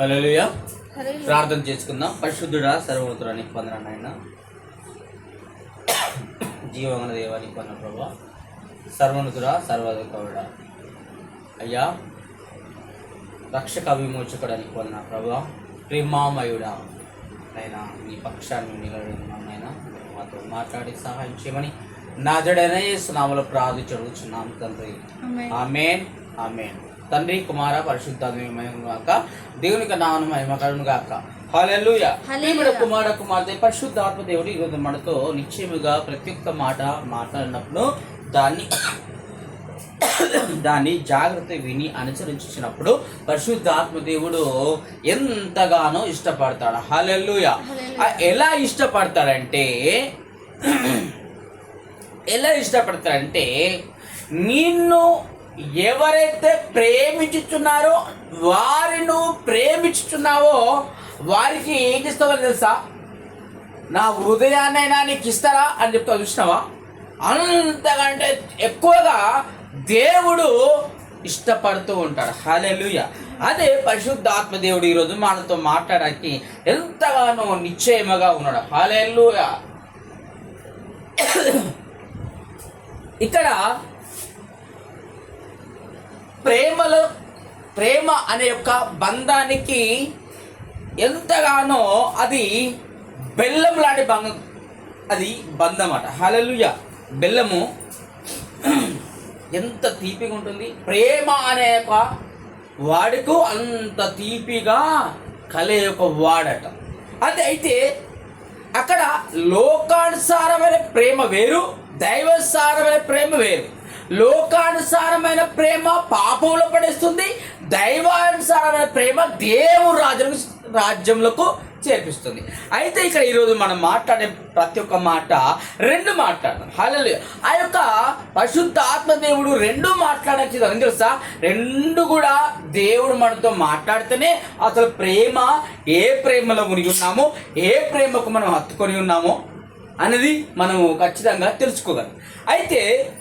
హల్లెలూయా. ప్రార్థన చేసుకుందాం. పరిశుద్ధుడా సర్వోత్తరానికి పొందరా నాయన. జీవగణ దేవానికి పొందిన ప్రభా. సర్వనుతుడా సర్వాధికవుడా అయ్యా రక్షక విమోచకుడానికి పొందిన ప్రభా. ప్రేమామయుడా. అయినా మీ పక్షాన్ని నిలబడినాం నాయన. మాతో మాట్లాడి సహాయం చేయమని నా జడైన సునామలో ప్రార్థించడుచున్నాం తండ్రి. ఆమెన్. ఆమెన్. తండ్రి కుమార పరిశుద్ధాత్మ మహిమ గాక. దేవునికి గాక హల్లెలూయా. ఇప్పుడు కుమార కుమార్తె పరిశుద్ధాత్మ దేవుడు ఈరోజు మనతో నిశ్చయముగా ప్రతి ఒక్క మాట మాట్లాడినప్పుడు దాన్ని దాన్ని జాగ్రత్త విని అనుసరించినప్పుడు పరిశుద్ధాత్మ దేవుడు ఎంతగానో ఇష్టపడతాడు. హల్లెలూయా. ఎలా ఇష్టపడతాడంటే ఎలా ఇష్టపడతాడంటే నిన్ను ఎవరైతే ప్రేమించుచున్నారో వారిని నువ్వు ప్రేమించుచున్నావో వారికి ఏం ఇస్తావో తెలుసా? నా హృదయాన్నైనా నీకు ఇస్తారా అని చెప్తా చూసినావా? అంతకంటే ఎక్కువగా దేవుడు ఇష్టపడుతూ ఉంటాడు. హలెలుయ అదే పరిశుద్ధాత్మ దేవుడు ఈరోజు మనతో మాట్లాడడానికి ఎంతగానో నిశ్చయముగా ఉన్నాడు. హలెలుయ ఇక్కడ ప్రేమలో ప్రేమ అనే యొక్క బంధానికి ఎంతగానో అది బెల్లం లాంటి బంధం అది బంధం అట హలలుయ బెల్లము ఎంత తీపిగా ఉంటుంది. ప్రేమ అనే ఒక వాడుకు అంత తీపిగా కలే యొక్క వాడట. అది అయితే అక్కడ లోకానుసారమైన ప్రేమ వేరు దైవసారమైన ప్రేమ వేరు. లోకానుసారమైన ప్రేమ పాపంలో పడేస్తుంది. దైవానుసారమైన ప్రేమ దేవుడు రాజులకు రాజ్యములకు చేర్పిస్తుంది. అయితే ఇక్కడ ఈరోజు మనం మాట్లాడే ప్రతి ఒక్క మాట రెండు మాట్లాడడం హలో ఆ యొక్క పరిశుద్ధ ఆత్మదేవుడు రెండు మాట్లాడచ్చు అని తెలుసా? రెండు కూడా దేవుడు మనతో మాట్లాడితేనే అసలు ప్రేమ ఏ ప్రేమలో మునిగి ఉన్నామో ఏ ప్రేమకు మనం హత్తుకొని ఉన్నామో అనేది మనము ఖచ్చితంగా తెలుసుకోగలం. అయితే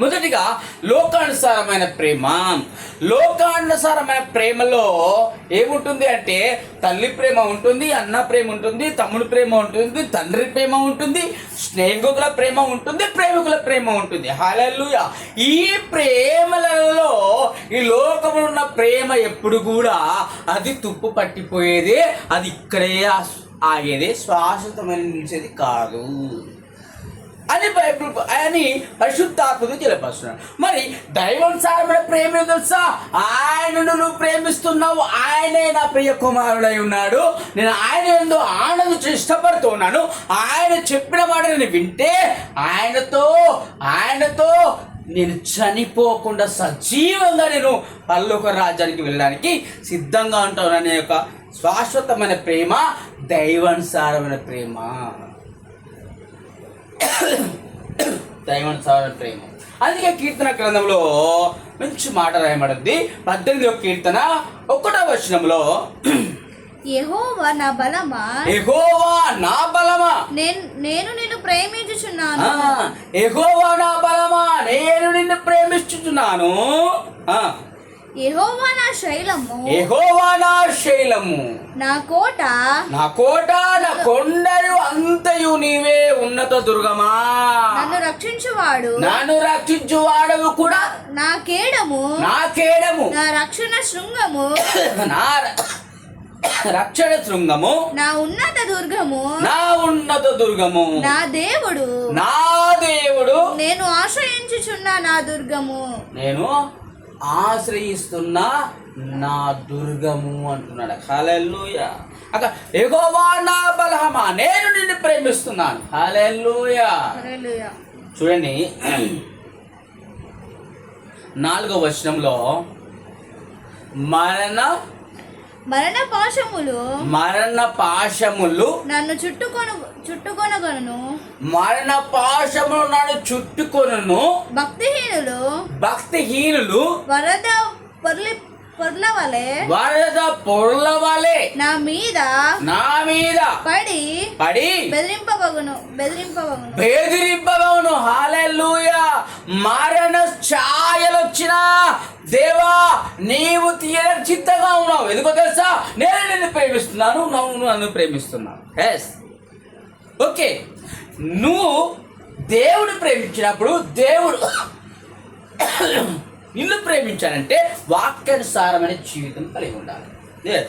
మొదటిగా లోకానుసారమైన ప్రేమ. లోకానుసారమైన ప్రేమలో ఏముంటుంది అంటే తల్లి ప్రేమ ఉంటుంది అన్న ప్రేమ ఉంటుంది తమ్ముడు ప్రేమ ఉంటుంది తండ్రి ప్రేమ ఉంటుంది స్నేహితుల ప్రేమ ఉంటుంది ప్రేమికుల ప్రేమ ఉంటుంది. హాలూయ ఈ ప్రేమలలో ఈ లోకంలో ఉన్న ప్రేమ ఎప్పుడు కూడా అది తుప్పు పట్టిపోయేది అది ఇక్కడే ఆగేదే ఆగేది శాశ్వతమైన నిలిచేది కాదు. అని బైబిల్ అని పరిశుద్ధాత్మకు తెలియపరుస్తున్నాడు. మరి దైవానుసారమైన ప్రేమ తెలుసా? ఆయనను నువ్వు ప్రేమిస్తున్నావు ఆయనే నా ప్రియ కుమారుడై ఉన్నాడు. నేను ఆయన ఎందు ఆనందం ఇష్టపడుతున్నాను ఆయన చెప్పిన మాట నేను వింటే ఆయనతో ఆయనతో నేను చనిపోకుండా సజీవంగా నేను పల్లొక రాజ్యానికి వెళ్ళడానికి సిద్ధంగా ఉంటాను అనే యొక్క శాశ్వతమైన ప్రేమ దైవానుసారమైన ప్రేమ. దైవానుసారమైన ప్రేమ. అందుకే కీర్తన గ్రంథంలో మంచి మాట రాయబడింది. పద్దెనిమిదవ కీర్తన ఒకటో వచనంలో. యెహోవా నా బలమా? ఎగోవా నా బలమా? నేను నేను నిన్ను ప్రేమించుచున్నాను. ఎగోవా నా బలమా? నేను నిన్ను ప్రేమిస్తున్నాను యెహోవా నా శైలము. ఎగోవా నా శైలము. నా కోట. నా కోట నా కొండయు అంతయు నీవే ఉన్నత దుర్గమా. నన్ను రక్షించువాడు. నన్ను రక్షించు వాడవు కూడా నా కేడము. నా కేడము. నా రక్షణ శృంగము. నా రక్షణ శృంగము. నా ఉన్నత దుర్గము. నా ఉన్నత దుర్గము. నా దేవుడు. నా దేవుడు. నేను ఆశ్రయించుచున్న నా దుర్గము. నేను ఆశ్రయిస్తున్న నా దుర్గము అంటున్నాడు. హలెల్లుయ. అక్క ఎగోవా నా బలహమా నేను నిన్ను ప్రేమిస్తున్నాను. హలెల్లుయ. హల్లెలూయా. చూడండి. నాలుగో వచనంలో మరణ మరణ పాశములు మరణ పాశములు నన్ను చుట్టుకొను చుట్టుకొనగలను. మరణ పాశములు నన్ను చుట్టుకొనును. భక్తిహీనులు భక్తిహీనులు వరద పొర్లి పొర్ల వలె వరద పొరల వలె నా మీద నా మీద పడి పడి బెదిరింపబగును బెదిరింపబగును. బెదిరింపబవును హాలెలూయ మరణ ఛాయలు వచ్చినా దేవా నీవు తీయని చిత్తగా ఉన్నావు. ఎందుకో తెలుసా? నేను నిన్ను ప్రేమిస్తున్నాను నువ్వు నన్ను ప్రేమిస్తున్నావు. ఎస్ ఓకే నువ్వు దేవుడు ప్రేమించినప్పుడు దేవుడు నిన్ను ప్రేమించాలంటే వాక్యానుసారమైన జీవితం కలిగి ఉండాలి. లేదు.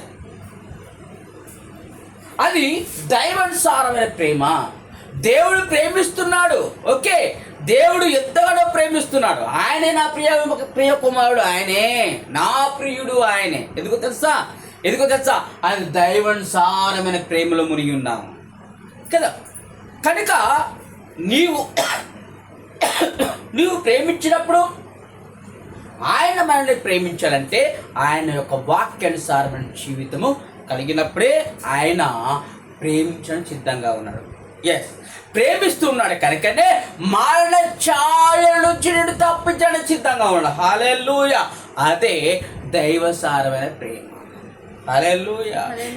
అది దైవానుసారమైన ప్రేమ. దేవుడు ప్రేమిస్తున్నాడు. ఓకే. దేవుడు ఎంతగానో ప్రేమిస్తున్నాడు. ఆయనే నా ప్రియ ప్రియ కుమారుడు ఆయనే. నా ప్రియుడు ఆయనే. ఎందుకు తెలుసా? ఎందుకో తెలుసా? ఆయన దైవానుసారమైన ప్రేమలో మునిగి ఉన్నాము కదా? కనుక నీవు నీవు ప్రేమించినప్పుడు ఆయన మనల్ని ప్రేమించాలంటే ఆయన యొక్క వాక్యానుసారమైన జీవితము కలిగినప్పుడే ఆయన ప్రేమించడం సిద్ధంగా ఉన్నాడు. ఎస్ ప్రేమిస్తున్నాడు కనుకనే మరణ ఛాయ నుంచి నేను తప్పించడానికి సిద్ధంగా ఉన్నాడు. హాలెల్లుయ అదే దైవసారమైన ప్రేమ.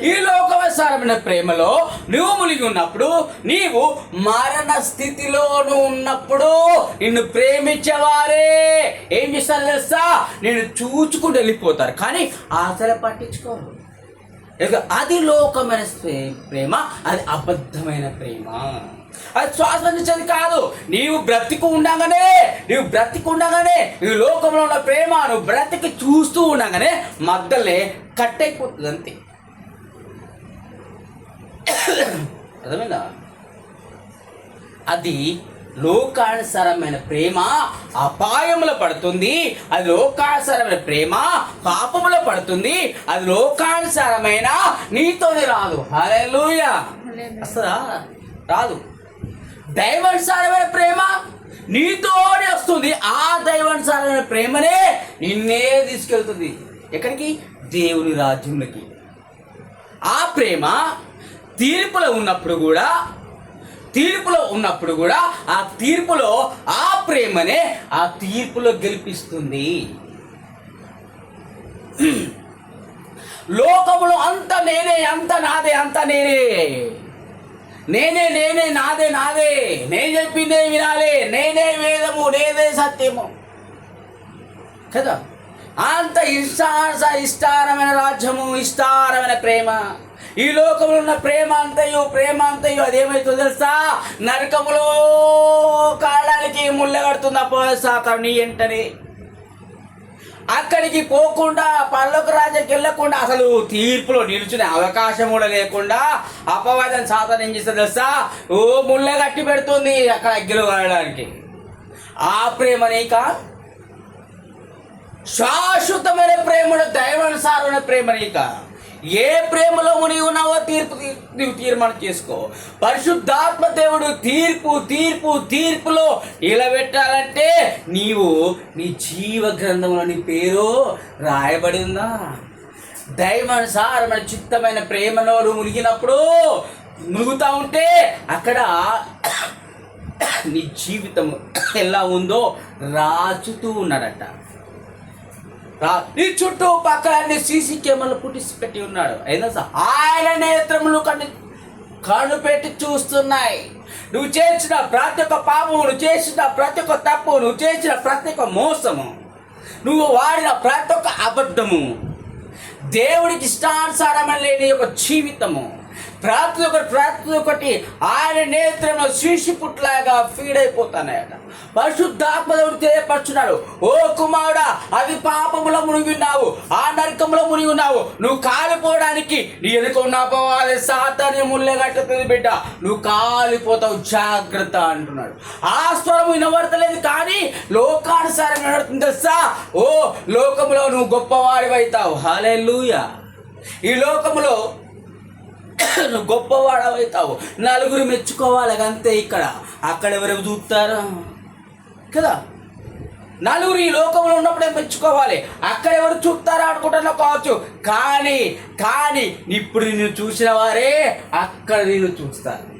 ఈ లోకవసారమైన ప్రేమలో నువ్వు మునిగి ఉన్నప్పుడు నీవు మరణ స్థితిలో ఉన్నప్పుడు నిన్ను ప్రేమించేవారే. ఏం చేస్తారు తెలుసా? నేను చూచుకుంటూ వెళ్ళిపోతారు. కానీ ఆశలు పట్టించుకోరు. అది లోకమైన ప్రేమ అది అబద్ధమైన ప్రేమ. అది శ్వాసించేది కాదు. నీవు బ్రతికు ఉండగానే నీవు బ్రతికు ఉండగానే ఈ లోకంలో ఉన్న ప్రేమ నువ్వు బ్రతికి చూస్తూ ఉండగానే మద్దలే కట్టయిపోతుంది అంతే. అర్థమైందా? అది లోకానుసారమైన ప్రేమ అపాయములో పడుతుంది. అది లోకానుసారమైన ప్రేమ పాపములో పడుతుంది. అది లోకానుసారమైన నీతోనే రాదు. హల్లెలూయా. అసలా రాదు. దైవానుసారమైన ప్రేమ నీతోనే వస్తుంది. ఆ దైవానుసారమైన ప్రేమనే నిన్నే తీసుకెళ్తుంది. ఎక్కడికి? దేవుని రాజ్యంలోకి. ఆ ప్రేమ తీర్పులో ఉన్నప్పుడు కూడా తీర్పులో ఉన్నప్పుడు కూడా ఆ తీర్పులో ఆ ప్రేమనే ఆ తీర్పులో గెలిపిస్తుంది. లోకములో అంత నేనే అంత నాదే అంత నేనే. నేనే నేనే నాదే నాదే. నేను చెప్పిందే వినాలి. నేనే వేదము నేనే సత్యము. కదా? అంత ఇష్టాస ఇష్టారమైన రాజ్యము ఇష్టారమైన ప్రేమ. ఈ లోకంలో ఉన్న ప్రేమ అంతయు ప్రేమ అంతయు అదేమైతుందో తెలుసా? నరకములో కాళ్ళకి ముళ్ళగడుతుంది కడుతుంది అప్పో నీ ఎంటనే. అక్కడికి పోకుండా పల్లొక రాజాకి వెళ్ళకుండా అసలు తీర్పులో నిలుచునే అవకాశం కూడా లేకుండా అపవాదం సాధన ఏం చేస్తుంది తెలుసా? ఓ ముళ్ళ కట్టి పెడుతుంది అక్కడ అగ్గిలో ఆ ప్రేమ నీకా శాశ్వతమైన ప్రేమను దైవానుసారమైన ప్రేమ నీక ఏ ప్రేమలో మునిగి ఉన్నావో తీర్పు నువ్వు తీర్మానం చేసుకో. పరిశుద్ధాత్మ దేవుడు తీర్పు తీర్పు తీర్పులో నిలబెట్టాలంటే నీవు నీ జీవ గ్రంథంలో నీ పేరు రాయబడి ఉందా? దైవానుసారమైన చిత్తమైన ప్రేమలో నువ్వు మునిగినప్పుడు మునుగుతా ఉంటే అక్కడ నీ జీవితం ఎలా ఉందో రాచుతూ ఉన్నాడట. నీ చుట్టూ పక్కల అన్ని సీసీ కెమెరాలు పుట్టిసి పెట్టి ఉన్నాడు. అయినా ఆయన నేత్రములు కన్ను కళ్ళు పెట్టి చూస్తున్నాయి. నువ్వు చేసిన ప్రతి ఒక్క పాపము నువ్వు చేసిన ప్రతి ఒక్క తప్పు నువ్వు చేసిన ప్రతి ఒక్క మోసము నువ్వు వాడిన ప్రతి ఒక్క అబద్ధము దేవుడికి ఇష్టానుసారమైన లేని ఒక జీవితము ప్రతి ఒక్కటి ప్రతి ఒక్కటి ఆయన నేత్రంలో శీషి పుట్లాగా ఫీడ్ అయిపోతానయట పరిశుద్ధాత్మదేవుడు తెలియపరుచున్నాడు ఓ కుమారుడా అది పాపములో మునిగి ఉన్నావు. ఆ నరకంలో మునిగి ఉన్నావు. నువ్వు కాలిపోవడానికి నీ ఎదుక పోవాలి సాతాన్ని ముళ్ళగట్టుతుంది బిడ్డ. నువ్వు కాలిపోతావు జాగ్రత్త అంటున్నాడు. ఆ స్వరం వినబడతలేదు కానీ లోకానుసారం వినబడుతుంది తెలుసా? ఓ లోకములో నువ్వు గొప్పవాడివైతావు. హాలే లూయ ఈ లోకములో నువ్వు గొప్పవాడవైతావు. నలుగురు మెచ్చుకోవాలి అంతే ఇక్కడ. అక్కడ ఎవరు చూస్తారా? కదా? నలుగురు ఈ లోకంలో ఉన్నప్పుడే మెచ్చుకోవాలి. అక్కడ ఎవరు చూస్తారా అనుకుంటున్నా కావచ్చు. కానీ కానీ ఇప్పుడు నిన్ను చూసిన వారే అక్కడ నిన్ను చూస్తారు.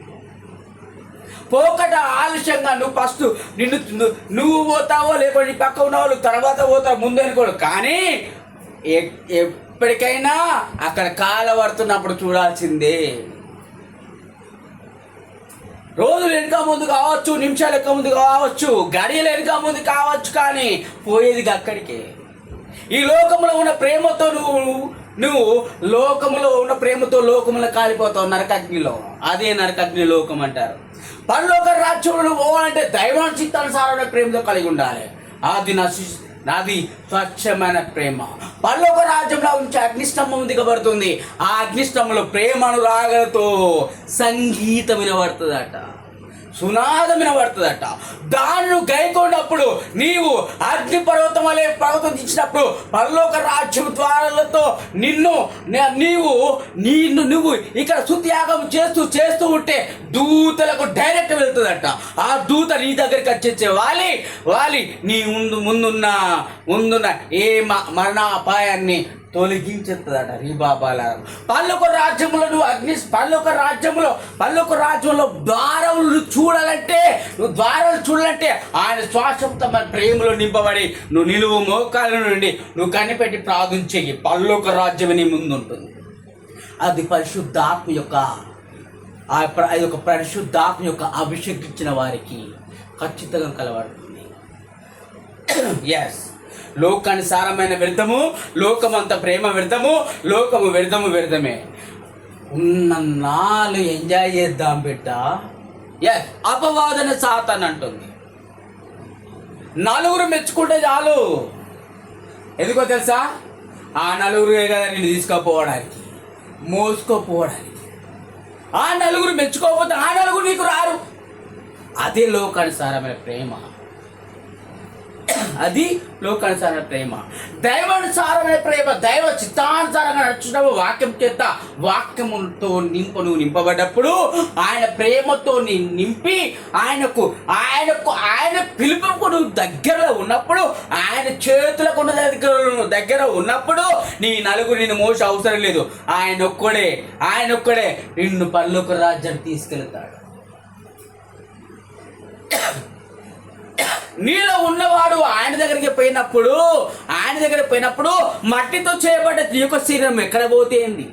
పోకట ఆలస్యంగా నువ్వు ఫస్ట్ నిన్ను నువ్వు పోతావో లేకపోతే నీ పక్క ఉన్న వాళ్ళు తర్వాత పోతావు ముందు అనుకోడు కానీ ఎప్పటికైనా అక్కడ కాల పడుతున్నప్పుడు చూడాల్సిందే. రోజులు వెనుక ముందు కావచ్చు నిమిషాలు వెనుక ముందు కావచ్చు గడియలు వెనుక ముందు కావచ్చు కానీ పోయేది అక్కడికి. ఈ లోకంలో ఉన్న ప్రేమతో నువ్వు నువ్వు లోకములో ఉన్న ప్రేమతో లోకములో కాలిపోతావు నరకగ్నిలో అదే నరకగ్ని లోకం అంటారు. పరలోక రాజ్యంలో పోవాలంటే దైవాన్ చిత్తానుసారమైన ప్రేమతో కలిగి ఉండాలి. అది నా నాది స్వచ్ఛమైన ప్రేమ. పల్లొక రాజ్యంలో ఉంచి అగ్నిష్టంభం దిగబడుతుంది. ఆ అగ్నిస్తంభంలో ప్రేమ అనురాగలతో సంగీతం వినబడుతుందట. సునాదమిన పడుతుందట. దాన్ని గైకొన్నప్పుడు నీవు అగ్ని పర్వతం వలె పర్వతం ఇచ్చినప్పుడు పరలోక రాజ్యం ద్వారాలతో నిన్ను నే- నీవు నిన్ను నువ్వు ఇక్కడ సుత్యాగం చేస్తూ చేస్తూ ఉంటే దూతలకు డైరెక్ట్ వెళ్తుందట. ఆ దూత నీ దగ్గరికి వచ్చేసే వాలి వాలి నీ ముందు ముందున్న ముందున్న ఏ మ- మరణ అపాయాన్ని తొలగించేస్తుందట రీబాబాల పల్లొక రాజ్యంలో నువ్వు అగ్ని పల్లొక రాజ్యంలో పల్లొక రాజ్యంలో ద్వారములు చూడాలంటే నువ్వు ద్వారాలు చూడాలంటే ఆయన శ్వాసంతో మన ప్రేమలో నింపబడి నువ్వు నిలువు మోకాల నుండి నువ్వు కనిపెట్టి ప్రార్థన చెయ్యి. పల్లొక రాజ్యం నీ ముందు ఉంటుంది అది పరిశుద్ధాత్మ యొక్క ఆ అది ఒక పరిశుద్ధాత్మ యొక్క అభిషేకించిన వారికి ఖచ్చితంగా కలబడుతుంది ఎస్ లోకానుసారమైన వ్యర్థము లోకమంత ప్రేమ వ్యర్థము లోకము వ్యర్థము వ్యర్థమే. ఉన్న నాలు ఎంజాయ్ చేద్దాం బిడ్డ. ఎస్ అపవాదన సాతన్ అంటుంది. నలుగురు మెచ్చుకుంటే చాలు. ఎందుకో తెలుసా? ఆ నలుగురే కదా నేను తీసుకుపోవడానికి మోసుకోపోవడానికి. ఆ నలుగురు మెచ్చుకోకపోతే ఆ నలుగురు నీకు రారు. అదే లోకానుసారమైన ప్రేమ. అది లోకానుసార ప్రేమ. దైవానుసారమైన ప్రేమ దైవ చిత్తానుసారంగా నడుచున్నప్పుడు వాక్యం చేత వాక్యముతో నింపు నువ్వు నింపబడ్డప్పుడు ఆయన ప్రేమతో నీ నింపి ఆయనకు ఆయనకు ఆయన పిలుపుకు నువ్వు దగ్గరలో ఉన్నప్పుడు ఆయన చేతులకు ఉన్న దగ్గర దగ్గర ఉన్నప్పుడు నీ నలుగురు నిన్ను మోస అవసరం లేదు. ఆయన ఒక్కడే ఆయన ఒక్కడే నిన్ను పల్లొక రాజ్యాన్ని తీసుకెళ్తాడు. నీలో ఉన్నవాడు ఆయన దగ్గరికి పోయినప్పుడు ఆయన దగ్గర పోయినప్పుడు మట్టితో చేయబడ్డ నీ యొక్క శరీరం ఎక్కడ పోతేంది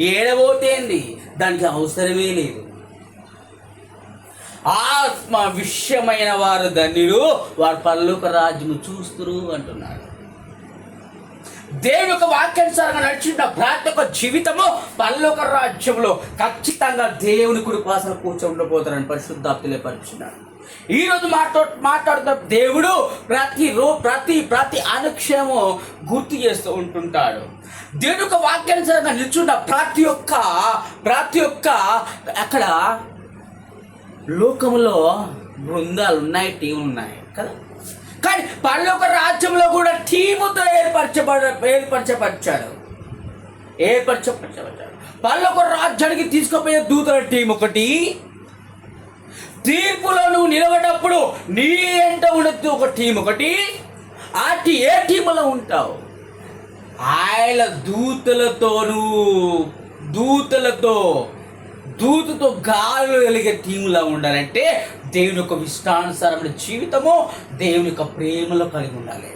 ఏడబోతేంది దానికి అవసరమే లేదు. ఆత్మ విషయమైన వారు ధన్యులు వారు పరలోక రాజ్యము చూస్తురు అంటున్నారు. దేవుని యొక్క వాక్యానుసారంగా నడిచిన ప్రతి యొక్క జీవితము పరలోక రాజ్యంలో ఖచ్చితంగా దేవుని కుడి పాసన కూర్చోండిపోతారని పరిశుద్ధాప్తులే పరిచున్నాడు ఈ రోజు మాట్లా మాట్లాడుతున్న దేవుడు ప్రతి రో ప్రతి ప్రతి అనుక్షేమం గుర్తు చేస్తూ ఉంటుంటాడు. దేవుడు యొక్క వాక్యానుసారంగా నిల్చున్న ప్రతి ఒక్క ప్రతి ఒక్క అక్కడ లోకంలో బృందాలు ఉన్నాయి టీములు ఉన్నాయి కదా? కానీ పరలోక రాజ్యంలో కూడా టీముతో ఏర్పరచబడ ఏర్పరచపరిచాడు ఏర్పరచపరచబడ్డాడు పరలోక రాజ్యానికి తీసుకుపోయే దూతల టీం ఒకటి తీర్పులో నువ్వు నీ ఎంట ఉండొద్దు. ఒక టీం ఒకటి ఆ టీ ఏ టీంలో ఉంటావు? ఆయన దూతలతోనూ దూతలతో దూతతో గాలు కలిగే టీంలా ఉండాలంటే దేవుని యొక్క ఇష్టానుసారమైన జీవితము దేవుని యొక్క ప్రేమలో కలిగి ఉండాలి.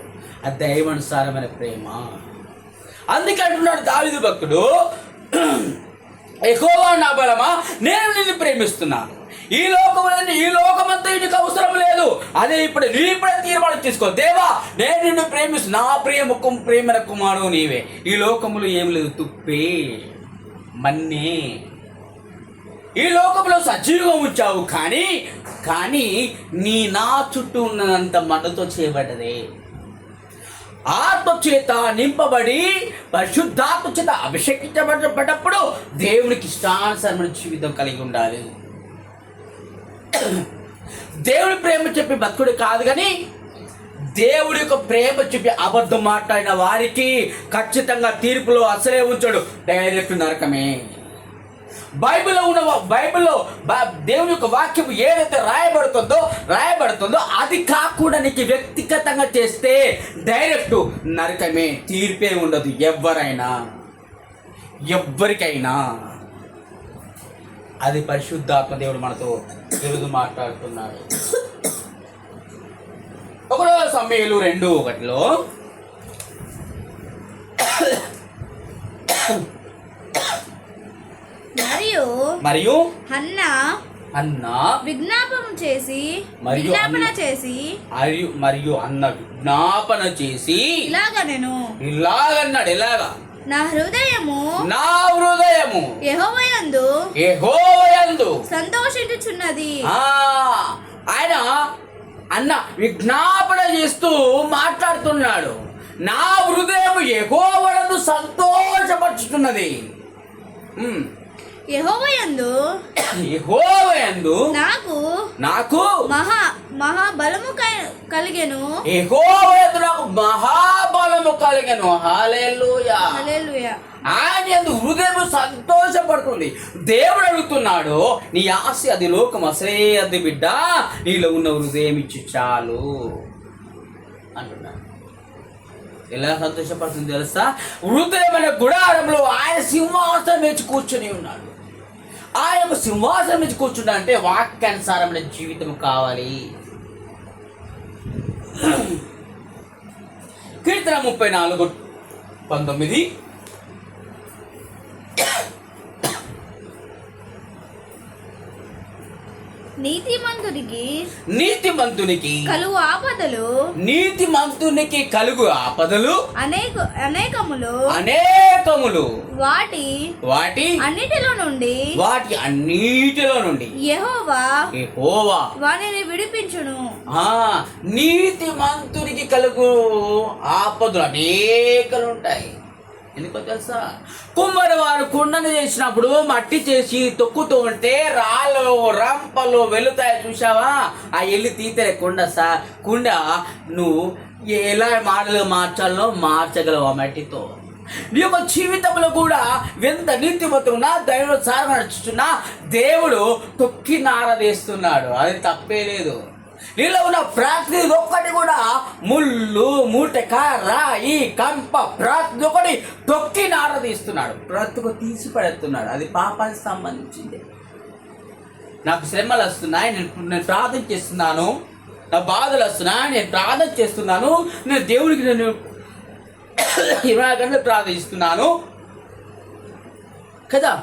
ఆ దైవానుసారమైన ప్రేమ. అందుకే అంటున్నాడు దావిదు భక్తుడు ఎక్కువగా నా బలమా? నేను నిన్ను ప్రేమిస్తున్నాను. ఈ లోకం ఈ లోకమంతా నీకు అవసరం లేదు. అదే ఇప్పుడు నీ ఇప్పుడే తీర్మానం తీసుకో దేవా నేను నిన్ను ప్రేమిస్తు నా ప్రియ ముఖం ప్రేమన కుమారుడు నీవే. ఈ లోకములో ఏం లేదు. తుప్పే మన్నే. ఈ లోకంలో సజీవం ఉంచావు కానీ కానీ నీ నా చుట్టూ ఉన్నంత మనతో చేయబడ్డదే. ఆత్మ చేత నింపబడి పరిశుద్ధాత్మ చేత అభిషేకించబడేటప్పుడు దేవునికి ఇష్టానుసరమైన జీవితం కలిగి ఉండాలి. దేవుడి ప్రేమ చెప్పి భక్తుడు కాదు కానీ దేవుడి యొక్క ప్రేమ చెప్పి అబద్ధం మాట్లాడిన వారికి ఖచ్చితంగా తీర్పులో అసలే ఉంచాడు. డైరెక్ట్ నరకమే. బైబిల్లో ఉన్న బైబిల్లో దేవుని యొక్క వాక్యం ఏదైతే రాయబడుతుందో రాయబడుతుందో అది కాకుండా నీకు వ్యక్తిగతంగా చేస్తే డైరెక్ట్ నరకమే. తీర్పే ఉండదు ఎవరైనా. ఎవ్వరికైనా అది పరిశుద్ధాత్మ దేవుడు మనతో ఈరోజు మాట్లాడుతున్నాడు ఒకటో సమయాలు రెండు ఒకటిలో. మరియు మరియు హన్న అన్న విజ్ఞాపన చేసి మరియు విజ్ఞాపన అన్న- చేసి మరియు మరియు అన్న విజ్ఞాపన చేసి ఇలాగ నేను ఇలాగన్నాడు ఎలాగా నా హృదయము నా హృదయము యెహోవాయందు యెహోవాయందు సంతోషించుచున్నది. ఆ ఆయన అన్న విజ్ఞాపన చేస్తూ మాట్లాడుతున్నాడు. నా హృదయం ఎగోవడందు సంతోషపరుచుతున్నది. యెహోవాయందు యెహోవాయందు నాకు నాకు మహా మహాబలము కలిగెను. యెహోవాయందు నాకు మహాబలము కలిగను హాలేలుయా ఆయన హృదయం సంతోషపడుతుంది. దేవుడు అడుగుతున్నాడు నీ ఆశ అది లోకం అసలే అది బిడ్డ. నీలో ఉన్న హృదయం ఇచ్చి చాలు. అంటున్నాడు. ఎలా సంతోషపడుతుంది తెలుసా? హృదయం అనే గుడారంలో ఆయన సింహాసనం వేచి కూర్చొని ఉన్నాడు. ఆయన సింహాసనం వేచి కూర్చున్నా అంటే వాక్యానుసారమైన జీవితం కావాలి. కీర్తన ముప్పై నాలుగు పంతొమ్మిది. నీతిమంతుడికి నీతిమంతునికి కలువు ఆపదలు నీతిమంతునికి కలుగు ఆపదలు అనేక అనేకములు అనేకములు వాటి వాటి అన్నిటిలో నుండి వాటి అన్నిటిలో నుండి యెహోవా యెహోవా వానిని విడిపించును. ఆ నీతిమంతునికి కలుగు ఆపదలు అనేకలు ఉంటాయి. ఎందుకో తెలుసా? కుమ్మరి వారు కుండను చేసినప్పుడు మట్టి చేసి తొక్కుతూ ఉంటే రాళ్ళు రంపలు వెళుతాయి చూసావా ఆ ఎల్లి తీతలే కుండ సా కుండ నువ్వు ఎలా మాటలు మార్చాలో మార్చగలవు ఆ మట్టితో. నీ యొక్క జీవితంలో కూడా ఎంత నీతిమంతున్నా దైవ సార్ నడుచుతున్నా దేవుడు తొక్కి నారదేస్తున్నాడు అది తప్పే లేదు. నీలో ఉన్న ప్రతి ఒక్కటి కూడా ముళ్ళు మూటక రాయి కంప ప్రతి ఒక్కటి తొక్కి నారదీస్తున్నాడు. ప్రతి ఒక్క తీసి పడేస్తున్నాడు అది పాపానికి సంబంధించింది. నాకు శ్రమలు వస్తున్నాయి నేను నేను ప్రార్థన చేస్తున్నాను. నా బాధలు వస్తున్నాయి నేను ప్రార్థన చేస్తున్నాను. నేను దేవుడికి నేను ఇరవై గంటలు ప్రార్థిస్తున్నాను. కదా?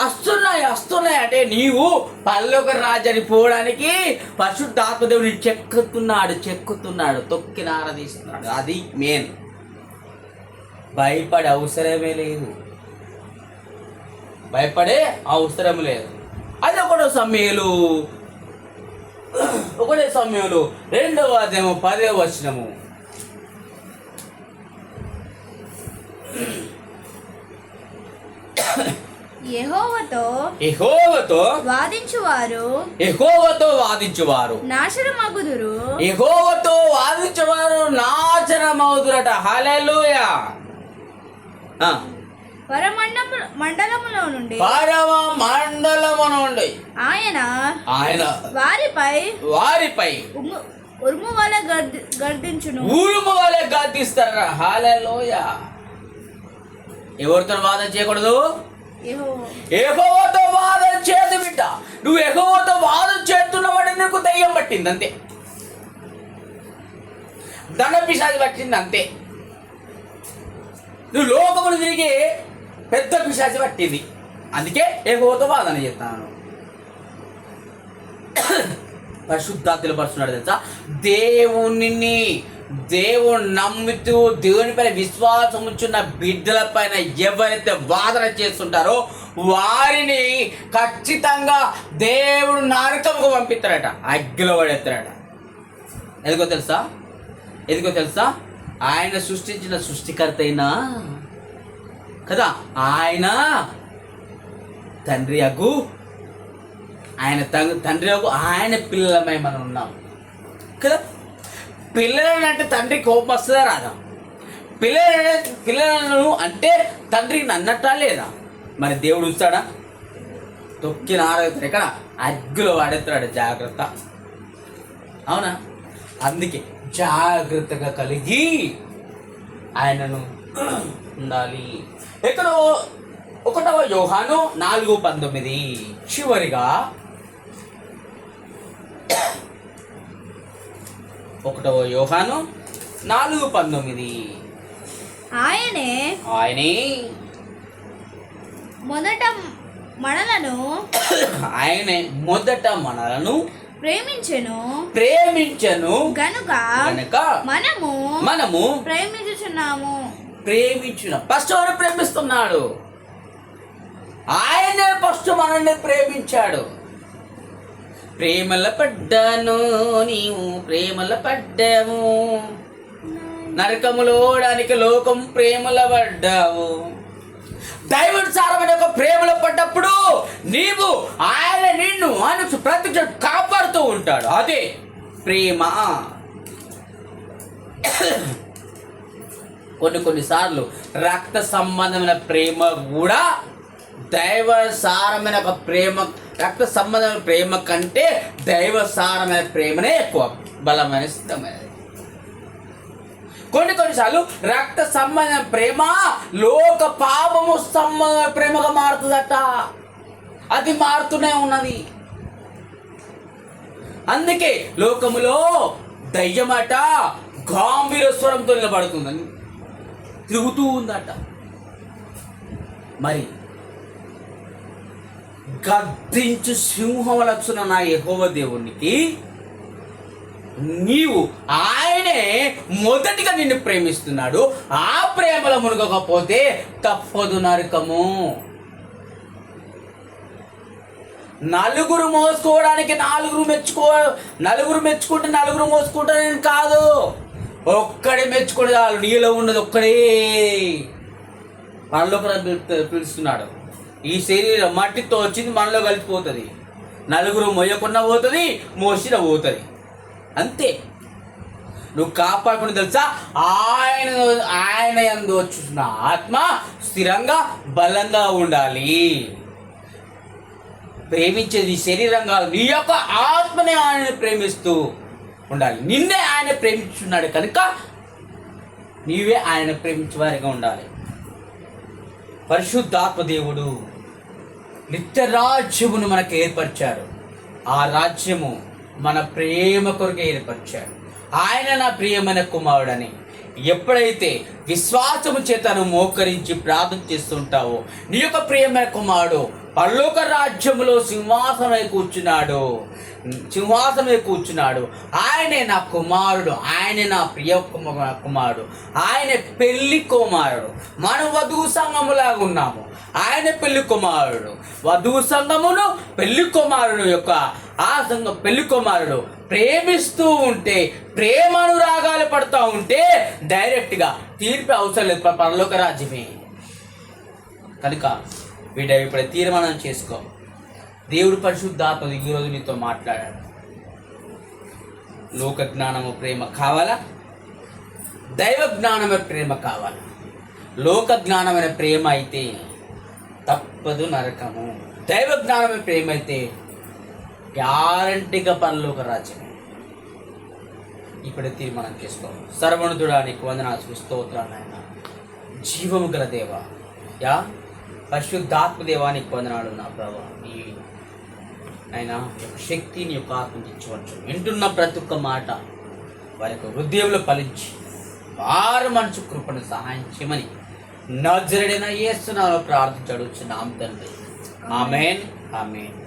వస్తున్నాయి వస్తున్నాయి. అంటే నీవు పల్లొక రాజని పోవడానికి పరశుద్ధాత్మదేవుని చెక్కుతున్నాడు చెక్కుతున్నాడు తొక్కి నారదీస్తున్నాడు అది మెయిన్ భయపడే అవసరమే లేదు. భయపడే అవసరం లేదు. అది ఒకటో సమయాలు. ఒకటే సమయంలో. రెండవ అదేమో పదే వచనము. యెహోవాతో ఎహోవతో వాదించువారు. ఎహోవతో వాదించువారు. నాశనమగుదురు. ఎహోవతో వాదించేవారు నాచనమవుతురట హల్లెలూయా. ఆ, పరమండము మండలములో నుండి పరమ మండలము నుండి ఆయన ఆయన వారిపై వారిపై ఉరుము వలె గర్ది గర్దించును. ఊరుము వలె గద్దిస్తారా హాలలోయ ఎవరితో వాదన చేయకూడదు? ఎహోవతో వాదన చేయదు బిడ్డ. నువ్వు ఎహోవతో వాదన చేస్తున్నవాడి నీకు దయ్యం పట్టింది అంతే. ధనపిశాది పట్టింది అంతే. నువ్వు లోకములు తిరిగి పెద్ద పిశాచి పట్టింది. అందుకే ఎగోవతో వాదన చేస్తాను. పరిశుద్ధాత్మలు పరుస్తున్నాడు తెలుసా? దేవుని దేవుని నమ్ముతూ దేవునిపైన విశ్వాసం ఉంచున్న బిడ్డలపైన ఎవరైతే వాదన చేస్తుంటారో వారిని ఖచ్చితంగా దేవుడు నరకముకు పంపిస్తారట అగ్గిలో పడేస్తారట ఎందుకో తెలుసా? ఎందుకో తెలుసా? ఆయన సృష్టించిన సృష్టికర్త అయినా కదా? ఆయన తండ్రి అగు ఆయన తండ్రి అగు ఆయన పిల్లలమై మనం ఉన్నాం. కదా? పిల్లలను అంటే తండ్రి కోపం వస్తుందా రాదా? పిల్లల పిల్లలను అంటే తండ్రికి నన్నట్టా లేదా? మరి దేవుడు ఉంచాడా తొక్కిన ఆరోగ్యం ఇక్కడ అగ్గులో వాడేస్తాడు జాగ్రత్త. అవునా? అందుకే జాగ్రత్తగా కలిగి ఆయనను ఉండాలి. ఎక్కడో ఒకటవ యోహాను నాలుగు పంతొమ్మిది చివరిగా ఒకటవ యోహాను నాలుగు పంతొమ్మిది. ఆయనే ఆయనే. మొదట మనలను ఆయనే మొదట మనలను ప్రేమించెను. ప్రేమించను. గనుక కనుక మనము మనము ప్రేమించుచున్నాము. ప్రేమించిన ఫస్ట్ ఎవరు ప్రేమిస్తున్నాడు? ఆయనే ఫస్ట్ మనల్ని ప్రేమించాడు. ప్రేమల పడ్డాను నీవు ప్రేమల పడ్డావు. నరకములోడానికి లోకం ప్రేమల పడ్డావు. దైవుడు సారమైన ఒక ప్రేమలో పడ్డప్పుడు నీవు ఆయన నిన్ను ఆయన ప్రతి కాపాడుతూ ఉంటాడు. అదే ప్రేమ. కొన్ని కొన్నిసార్లు రక్త సంబంధమైన ప్రేమ కూడా దైవ సారమైన ఒక ప్రేమ రక్త సంబంధమైన ప్రేమ కంటే దైవ సారమైన ప్రేమనే ఎక్కువ. బలమైన సిద్ధమైనది. కొన్ని కొన్నిసార్లు రక్త సంబంధ ప్రేమ లోక పాపము సంబంధ ప్రేమగా మారుతుందట. అది మారుతూనే ఉన్నది. అందుకే లోకములో దయ్యమట గాంభీర స్వరంతో నిలబడుతుందని తిరుగుతూ ఉందట. మరి గద్దించు సింహం లక్షణ నా యహోవ దేవునికి నీవు ఆయనే మొదటిగా నిన్ను ప్రేమిస్తున్నాడు. ఆ ప్రేమలో మునగకపోతే తప్పదు నరకము. నలుగురు మోసుకోవడానికి నాలుగురు మెచ్చుకో నలుగురు మెచ్చుకుంటే నలుగురు మోసుకుంటారని కాదు. ఒక్కడే మెచ్చుకోడు చాలు నీలో ఉన్నది ఒక్కడే. మనలో పిలు- పిలుస్తున్నాడు. ఈ శరీరం మట్టితో వచ్చింది మనలో కలిసిపోతుంది. నలుగురు మొయ్యకుండా పోతుంది మోసిన పోతుంది. అంతే. నువ్వు కాపాడుకుని తెలుసా? ఆయన ఆయన ఎందు వచ్చిన ఆత్మ స్థిరంగా బలంగా ఉండాలి. ప్రేమించేది శరీరం కాదు. నీ యొక్క ఆత్మనే ఆయన ప్రేమిస్తూ ఉండాలి. నిన్నే ఆయన ప్రేమించున్నాడు కనుక నీవే ఆయన ప్రేమించే వారిగా ఉండాలి. పరిశుద్ధాత్మ దేవుడు. నిత్య రాజ్యమును మనకు ఏర్పరిచారు. ఆ రాజ్యము మన ప్రేమ కొరకు ఏర్పరిచాడు ఆయన నా ప్రియమైన కుమారుడని ఎప్పుడైతే విశ్వాసము చేతను మోకరించి ప్రార్థన చేస్తుంటావో నీ యొక్క ప్రియమైన కుమారుడు పల్లోక రాజ్యములో సింహాసనమై కూర్చున్నాడు. సింహాసనమై కూర్చున్నాడు. ఆయనే నా కుమారుడు. ఆయనే నా ప్రియ కుమారుడు. ఆయన పెళ్ళి కుమారుడు. మనం వధువు సంఘములాగా ఉన్నాము. ఆయన పెళ్ళి కుమారుడు. వధువు సంఘమును పెళ్ళి కుమారుడు యొక్క ఆ సంఘం పెళ్ళి కుమారుడు ప్రేమిస్తూ ఉంటే ప్రేమ అనురాగాలు పడుతూ ఉంటే డైరెక్ట్గా తీర్పు అవసరం లేదు. ప- పరలోక రాజ్యమే. కనుక వీట ఇప్పుడు తీర్మానం చేసుకో. దేవుడు పరిశుద్ధాత్మ ఈరోజు నీతో మాట్లాడాడు. లోక జ్ఞానము ప్రేమ కావాలా? దైవ జ్ఞానమైన ప్రేమ కావాలా. లోక జ్ఞానమైన ప్రేమ అయితే తప్పదు నరకము. దైవ జ్ఞానమే ప్రేమ అయితే గ్యారంటీగా పనులోక రాజ్యమే. ఇప్పుడే తీర్మానం చేసుకో. సర్వణుడుడా నీకు వందనాలు స్తోత్రాలు నాయన. జీవము గల దేవ. యా? పరిశుద్ధాత్మ దేవానికి వందనాలు నా ప్రభా. నీ ఆయన యొక్క శక్తిని యొక్క ఆత్మ తెచ్చవచ్చు వింటున్న ప్రతి ఒక్క మాట వారి యొక్క హృదయంలో ఫలించి వారు మనసు కృపను సహాయం చేయమని నజరడైన ఏస్తున్నాలో ప్రార్థించాడు నామ తండ్రి. ఆమెన్. ఆమెన్.